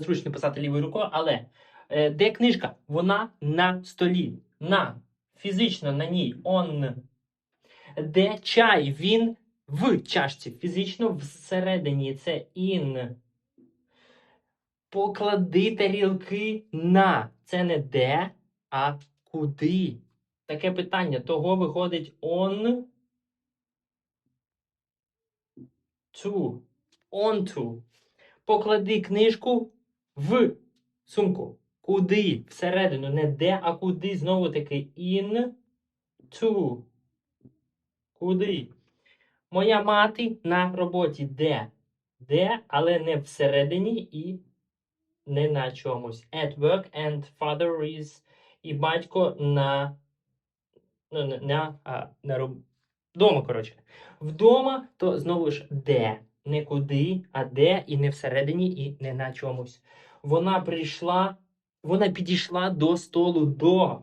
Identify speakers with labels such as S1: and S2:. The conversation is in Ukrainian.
S1: зручно писати лівою рукою, але е, де книжка? Вона на столі. На. Фізично на ній. Он. Де чай? Він в чашці. Фізично всередині. Це in. Поклади тарілки на. Це не де, а куди. Таке питання. Того виходить on to. Поклади книжку в сумку. Куди? Всередину. Не де, а куди. Знову таки in to. Куди? Моя мати на роботі де? Де, але не всередині і не на чомусь. At work and father is і батько на. Ну, на, а, на роб... Дома, коротше. Вдома, то знову ж де. Не куди, а де, і не всередині, і не на чомусь. Вона прийшла, вона підійшла до столу до.